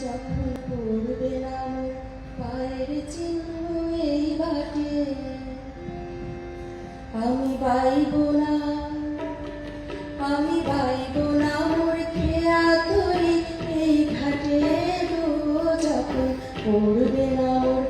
যখন পড়বে আমার পায়ের চিহ্ন এই বাটে, আমি বাইব না, আমি বাইব না মোর খেয়া তরি এই ঘাটে যখন পড়বে না ওর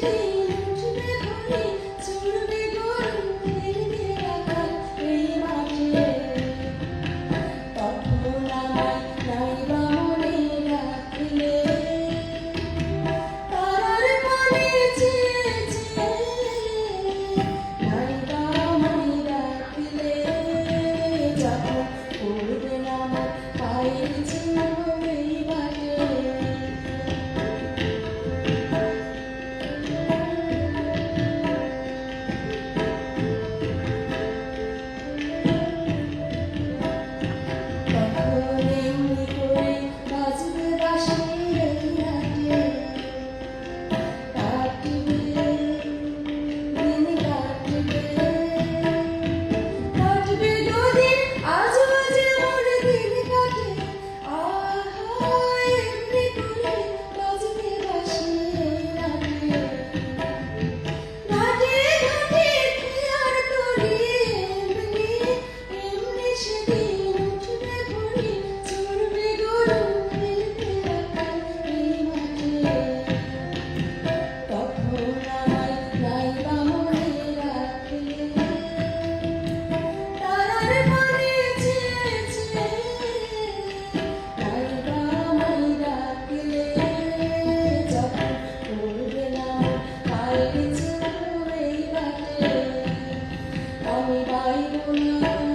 Thank you. I don't know.